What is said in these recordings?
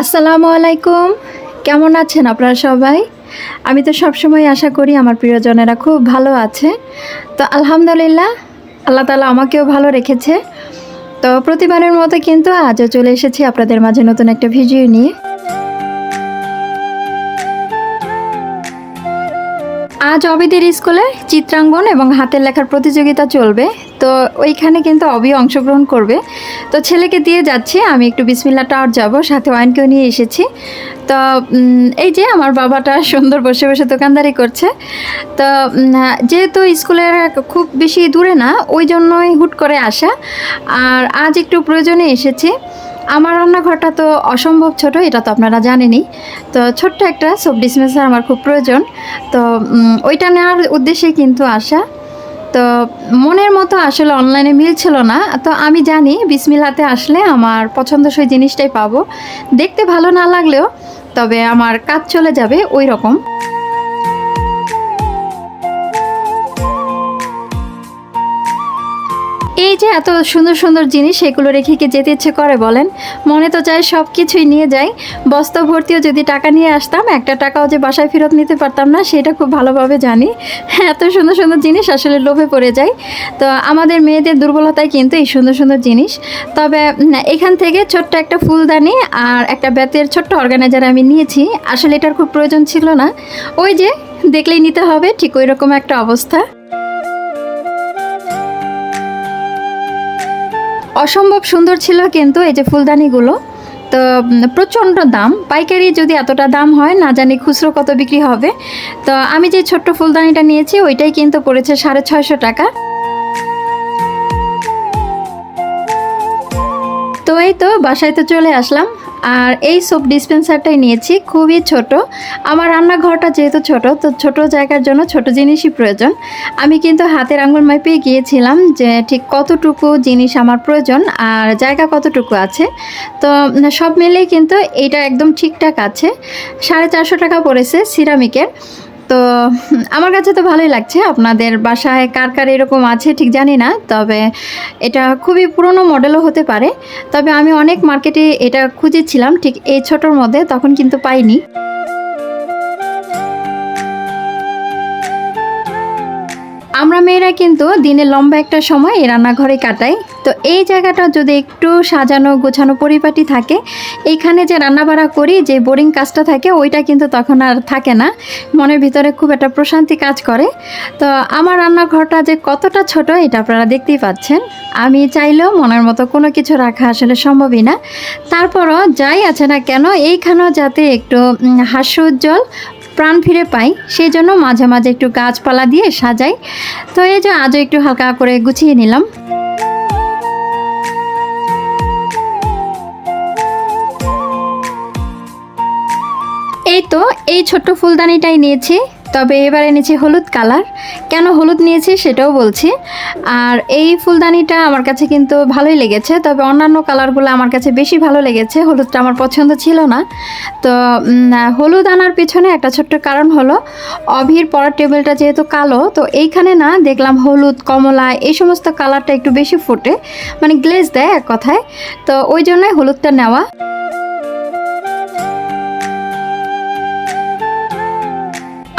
আসসালামু আলাইকুম। কেমন আছেন আপনারা সবাই? আমি তো সবসময় আশা করি আমার প্রিয়জনেরা খুব ভালো আছে। তো আলহামদুলিল্লাহ, আল্লাহ তালা আমাকেও ভালো রেখেছে। তো প্রতিবারের মতো কিন্তু আজও চলে এসেছি আপনাদের মাঝে নতুন একটা ভিডিও নিয়ে। আজ অবিদের স্কুলে চিত্রাঙ্গন এবং হাতের লেখার প্রতিযোগিতা চলবে। তো ওইখানে কিন্তু অবি অংশগ্রহণ করবে। তো ছেলেকে দিয়ে যাচ্ছি, আমি একটু বিসমিল্লা টাওয়ার যাব, সাথে ওয়াইনকেও নিয়ে এসেছি। তো এই যে আমার বাবাটা সুন্দর বসে বসে দোকানদারি করছে। তো যেহেতু স্কুলের খুব বেশি দূরে না, ওই জন্যই হুট করে আসা। আর আজ একটু প্রয়োজনে এসেছি। আমার রান্নাঘরটা তো অসম্ভব ছোট, এটা তো আপনারা জানেনই। তো ছোট্ট একটা সব ডিসমেন্সার আমার খুব প্রয়োজন। তো ওইটা নেওয়ার উদ্দেশ্যে কিন্তু আসা। তো মনের মতো আসলে অনলাইনে মিল ছিল না। তো আমি জানি বিসমিলাতে আসলে আমার পছন্দসই জিনিসটাই পাবো। দেখতে ভালো না লাগলেও তবে আমার কাজ চলে যাবে ওই রকম। এই যে এত সুন্দর সুন্দর জিনিস সেগুলো রেখে কি যেতে ইচ্ছে করে বলেন? মনে তো চাই সব কিছুই নিয়ে যাই। বস্তা ভর্তিও যদি টাকা নিয়ে আসতাম, একটা টাকাও যে বাসায় ফেরত নিতে পারতাম না, সেটা খুব ভালোভাবে জানি। এত সুন্দর সুন্দর জিনিস আসলে লোভে পড়ে যায় তো আমাদের মেয়েদের দুর্বলতায় কিন্তু এই সুন্দর সুন্দর জিনিস। তবে এখান থেকে ছোট্ট একটা ফুলদানি আর একটা বেতের ছোট্ট অর্গানাইজার আমি নিয়েছি। আসলে এটার খুব প্রয়োজন ছিল না। ওই যে, দেখলেই নিতে হবে, ঠিক ওই রকম একটা অবস্থা। অসম্ভব সুন্দর ছিল কিন্তু এই যে ফুলদানিগুলো, তো প্রচণ্ড দাম। পাইকারি যদি এতটা দাম হয়, না জানি খুচরো কত বিক্রি হবে। তো, আমি যে ছোট্ট ফুলদানিটা নিয়েছি, ওইটাই কিন্তু পড়েছে সাড়ে ছয়শো টাকা। তো, এই তো, বাসায় তো চলে আসলাম। আর এই সোপ ডিসপেন্সারটাই নিয়েছি, খুবই ছোট। আমার রান্নাঘরটা যেহেতু ছোট, তো ছোট জায়গার জন্য ছোট জিনিসই প্রয়োজন। আমি কিন্তু হাতের আঙুল মাপে গিয়েছিলাম যে ঠিক কতটুকু জিনিস আমার প্রয়োজন আর জায়গা কতটুকু আছে। তো সব মিলেই কিন্তু এটা একদম ঠিকঠাক আছে। সাড়ে চারশো টাকা পড়েছে সিরামিকের তো, আমার কাছে তো ভালোই লাগছে। আপনাদের বাসায় কার কার এরকম আছে ঠিক জানি না, তবে এটা খুবই পুরনো মডেলও হতে পারে। তবে আমি অনেক মার্কেটে এটা খুঁজেছিলাম, ঠিক এই ছোটোর মধ্যে, তখন কিন্তু পাইনি। আমরা মেয়েরা কিন্তু দিনে লম্বা একটা সময় এই রান্নাঘরে কাটাই। তো এই জায়গাটা যদি একটু সাজানো গোছানো পরিপাটি থাকে, এইখানে যে রান্নাবাড়া করি, যে বোরিং কাজটা থাকে, ওইটা কিন্তু তখন আর থাকে না। মনের ভিতরে খুব একটা প্রশান্তি কাজ করে। তো আমার রান্নাঘরটা যে কতটা ছোট, এটা আপনারা দেখতেই পাচ্ছেন। আমি চাইলেও মনের মতো কোনো কিছু রাখা আসলে সম্ভবই না। তারপরও যাই আছে না কেন, এইখানেও যাতে একটু হাস্য উজ্জ্বল প্রাণ ফিরে পাই, সেই জন্য মাঝে মাঝে একটু গাছপালা দিয়ে সাজাই। তো এই যে আজও একটু হালকা করে গুছিয়ে নিলাম। এই তো, এই ছোট্ট ফুলদানিটাই নিয়েছি। তবে এবারে এনেছি হলুদ কালার। কেন হলুদ নিয়েছি সেটাও বলছি। আর এই ফুলদানিটা আমার কাছে কিন্তু ভালোই লেগেছে, তবে অন্যান্য কালারগুলো আমার কাছে বেশি ভালো লেগেছে, হলুদটা আমার পছন্দ ছিল না। তো হলুদ আনার পিছনে একটা ছোট্ট কারণ হলো, অভির পড়ার টেবিলটা যেহেতু কালো, তো এইখানে না দেখলাম হলুদ, কমলা, এই সমস্ত কালারটা একটু বেশি ফোটে মানে গ্লেজ দেয় এক কথায়। তো ওই জন্যই হলুদটা নেওয়া।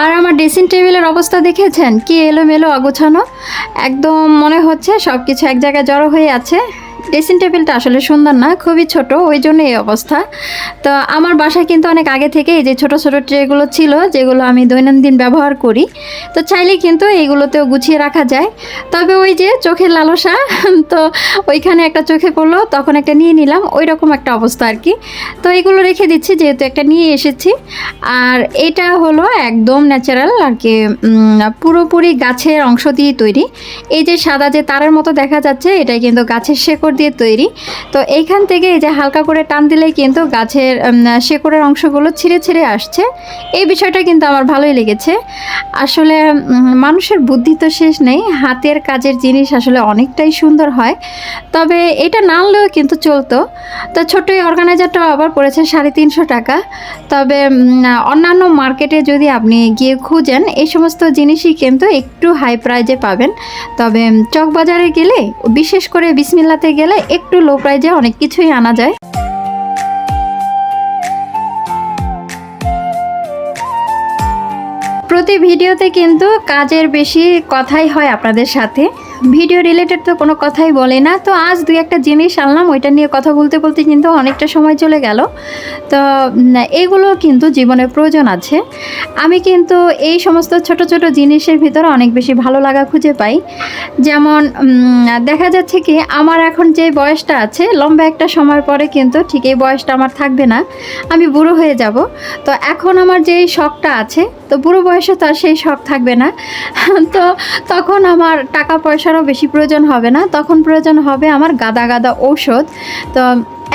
আর আমার ড্রেসিং টেবিলের অবস্থা দেখেছেন? কি এলোমেলো অগোছানো? একদম মনে হচ্ছে সব কিছু এক জায়গায় জড়ো হয়ে আছে। ড্রেসিং টেবিলটা আসলে সুন্দর না, খুবই ছোট, ওই জন্য এই অবস্থা। তো আমার বাসায় কিন্তু অনেক আগে থেকে এই যে ছোট ছোট ট্রেগুলো ছিল, যেগুলো আমি দৈনন্দিন ব্যবহার করি। তো চাইলে কিন্তু এইগুলোতেও গুছিয়ে রাখা যায়। তবে ওই যে চোখের লালসা, তো ওইখানে একটা চোখে পড়ল, তখন একটা নিয়ে নিলাম ওই রকম একটা অবস্থা আর কি। তো এগুলো রেখে দিচ্ছি, যেহেতু একটা নিয়ে এসেছি। আর এটা হলো একদম ন্যাচারাল আর কি পুরোপুরি গাছের অংশ দিয়ে তৈরি। এই যে সাদা যে তারের মতো দেখা যাচ্ছে, এটাই কিন্তু গাছের শেকড় দিয়ে তৈরি। তো এইখান থেকে এই যে হালকা করে টান দিলেই কিন্তু গাছের শেকড়ের অংশগুলো ছিঁড়ে ছিঁড়ে আসছে। এই বিষয়টা কিন্তু আমার ভালোই লেগেছে। আসলে মানুষের বুদ্ধি তো শেষ নেই। হাতের কাজের জিনিস আসলে অনেকটাই সুন্দর হয়। তবে এটা না আনলেও কিন্তু চলতো। তো ছোট এই অর্গানাইজারটাও আবার পড়েছে সাড়ে তিনশো টাকা। তবে অন্যান্য মার্কেটে যদি আপনি গিয়ে খুঁজেন, এই সমস্ত জিনিসই কিন্তু একটু হাই প্রাইজে পাবেন। তবে চকবাজারে গেলে, বিশেষ করে বিসমিল্লাতে গেলে গেলে একটু লো প্রাইজে অনেক কিছুই আনা যায়। প্রতি ভিডিওতে কিন্তু কাজের বেশি কথাই হয় আপনাদের সাথে। ভিডিও রিলেটেড তো কোনো কথাই বলে না। তো আজ দুই একটা জিনিস আনলাম, ওইটা নিয়ে কথা বলতে বলতে কিন্তু অনেকটা সময় চলে গেল। তো এগুলো কিন্তু জীবনের প্রয়োজন আছে। আমি কিন্তু এই সমস্ত ছোট ছোট জিনিসের ভিতরে অনেক বেশি ভালো লাগা খুঁজে পাই। যেমন দেখা যাচ্ছে কি, আমার এখন যে বয়সটা আছে, লম্বা একটা সময় পরে কিন্তু ঠিক এই বয়সটা আমার থাকবে না। আমি বুড়ো হয়ে যাব। তো এখন আমার যে শখটা আছে, তো বুড়ো বয়সে তো আর সেই শখ থাকবে না। তো তখন আমার টাকা বেশি প্রয়োজন হবে না। তখন প্রয়োজন হবে আমার গাদা গাদা ঔষধ। তো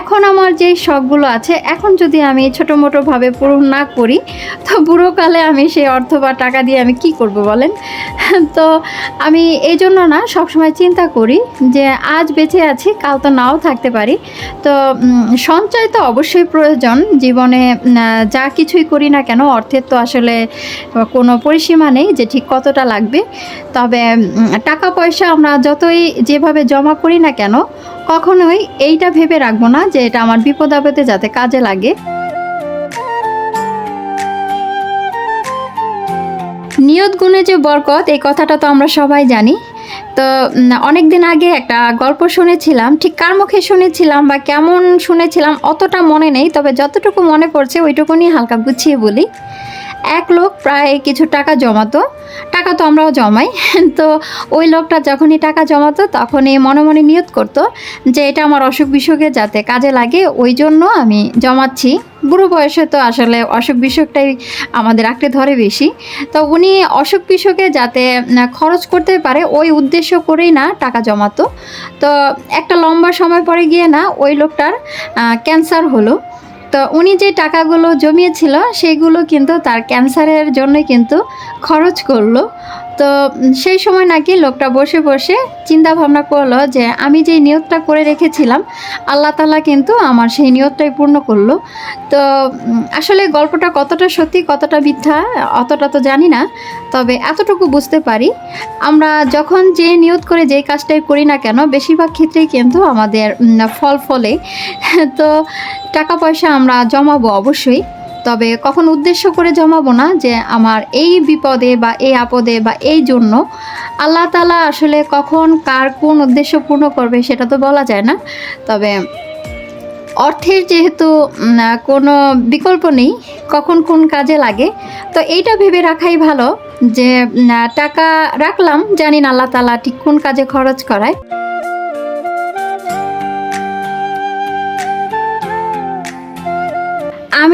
এখন আমার যে শখগুলো আছে, এখন যদি আমি ছোটো মোটোভাবে পূরণ না করি, তো বুড়োকালে আমি সেই অর্থ বা টাকা দিয়ে আমি কি করব বলেন? তো আমি এই জন্য না সবসময় চিন্তা করি যে আজ বেঁচে আছি, কাল তো নাও থাকতে পারি। তো সঞ্চয় তো অবশ্যই প্রয়োজন। জীবনে যা কিছুই করি না কেন, অর্থের তো আসলে কোনো পরিসীমা নেই যে ঠিক কতটা লাগবে। তবে টাকা পয়সা আমরা যতই যেভাবে জমা করি না কেন কখনোই এইটা ভেবে রাখব না যে এটা আমার বিপদ আপদে যাতে কাজে লাগে। নিয়ত গুণে যে বরকত, এই কথাটা তো আমরা সবাই জানি। তো অনেক দিন আগে একটা গল্প শুনেছিলাম, ঠিক কার মুখে শুনেছিলাম বা কেমন শুনেছিলাম অতটা মনে নেই, তবে যতটুকু মনে পড়ছে ওইটুকুনি হালকা গুছিয়ে বলি। এক লোক প্রায় কিছু টাকা জমাতো। টাকা তো আমরাও জমাই। তো ওই লোকটা যখনই টাকা জমাতো, তখনই মনে মনে নিয়ত করতো যে এটা আমার অসুখ বিসুখে যাতে কাজে লাগে, ওই জন্য আমি জমাচ্ছি। বুড়ো বয়সে তো আসলে অসুখ বিসুখটাই আমাদের আঁকড়ে ধরে বেশি। তো উনি অসুখ বিসুখে যাতে খরচ করতে পারে, ওই উদ্দেশ্য করেই না টাকা জমাতো। তো একটা লম্বা সময় পরে গিয়ে না, ওই লোকটার ক্যান্সার হলো। তো উনি যে টাকাগুলো জমিয়েছিল সেগুলো কিন্তু তার ক্যান্সারের জন্য কিন্তু খরচ করল। তো সেই সময় নাকি লোকটা বসে বসে চিন্তা ভাবনা করল যে আমি যে নিয়তটা করে রেখেছিলাম, আল্লাহ তালা কিন্তু আমার সেই নিয়তটাই পূর্ণ করল। তো আসলে গল্পটা কতটা সত্যি, কতটা মিথ্যা অতটা তো জানি না, তবে এতটুকু বুঝতে পারি। আমরা যখন যে নিয়ত করে যেই কাজটাই করি না কেন, বেশিরভাগ ক্ষেত্রেই কিন্তু আমাদের ফল ফলে। তো টাকা পয়সা আমরা জমাবো অবশ্যই। তবে কখন উদ্দেশ্য করে জমাবো না যে আমার এই বিপদে বা এই আপদে বা এই জন্য আল্লাহ তালা আসলে কখন কার কোন উদ্দেশ্য পূর্ণ করবে সেটা তো বলা যায় না। তবে অর্থের যেহেতু কোনো বিকল্প নেই, কখন কোন কাজে লাগে, তো এইটা ভেবে রাখাই ভালো যে টাকা রাখলাম, জানি না আল্লাহ তালা ঠিক কোন কাজে খরচ করায়।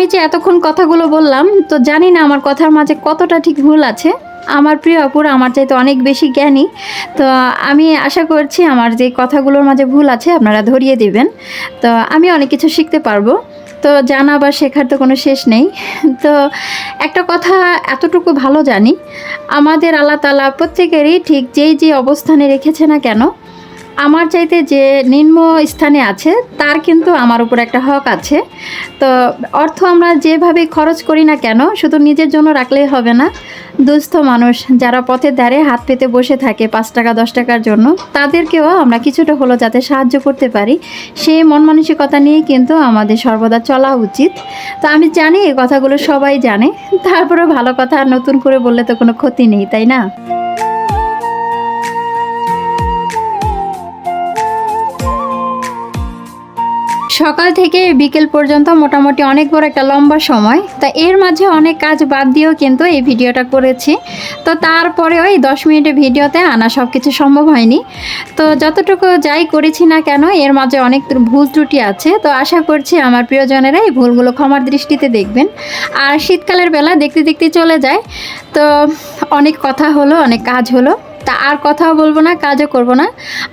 আমি যে এতক্ষণ কথাগুলো বললাম, তো জানি না আমার কথার মাঝে কতটা ঠিক ভুল আছে। আমার প্রিয় অপুর আমার চাইতে অনেক বেশি জ্ঞানী। তো আমি আশা করছি আমার যে কথাগুলোর মাঝে ভুল আছে, আপনারা ধরিয়ে দিবেন। তো আমি অনেক কিছু শিখতে পারব। তো জানা বা শেখার তো কোনো শেষ নেই। তো একটা কথা এতটুকু ভালো জানি, আমাদের আল্লাহ তালা প্রত্যেকেরই ঠিক যেই যে অবস্থানে রেখেছে না কেন আমার চাইতে যে নিম্ন স্থানে আছে, তার কিন্তু আমার উপর একটা হক আছে। তো অর্থ আমরা যেভাবে খরচ করি না কেন, শুধু নিজের জন্য রাখলেই হবে না। দুস্থ মানুষ যারা পথের ধারে হাত পেতে বসে থাকে পাঁচ টাকা, দশ টাকার জন্য, তাদেরকেও আমরা কিছুটা হলো যাতে সাহায্য করতে পারি। সেই মন মানসিকতা নিয়ে কিন্তু আমাদের সর্বদা চলা উচিত। তো আমি জানি এই কথাগুলো সবাই জানে তারপরে ভালো কথা নতুন করে বললে তো কোনো ক্ষতি নেই, তাই না? সকাল থেকে বিকেল পর্যন্ত মোটামুটি অনেক বড় একটা লম্বা সময়। তা এর মাঝে অনেক কাজ বাদ দিয়েও কিন্তু এই ভিডিওটা করেছি। তো তারপরে ওই দশ মিনিটের ভিডিওতে আনা সব কিছু সম্ভব হয়নি। তো যতটুকু যাই করেছি না কেন, এর মাঝে অনেক ভুল ত্রুটি আছে। তো আশা করছি আমার প্রিয়জনেরা এই ভুলগুলো ক্ষমার দৃষ্টিতে দেখবেন। আর শীতকালের বেলা দেখতে দেখতে চলে যায়। তো অনেক কথা হলো, অনেক কাজ হলো। তা আর কথাও বলব না, কাজও করব না।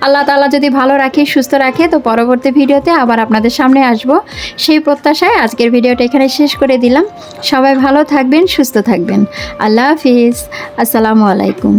আল্লাহ তালা যদি ভালো রাখে, সুস্থ রাখে, তো পরবর্তী ভিডিওতে আবার আপনাদের সামনে আসব। সেই প্রত্যাশায় আজকের ভিডিওটা এখানে শেষ করে দিলাম। সবাই ভালো থাকবেন, সুস্থ থাকবেন। আল্লাহ হাফিজ। আসসালামু আলাইকুম।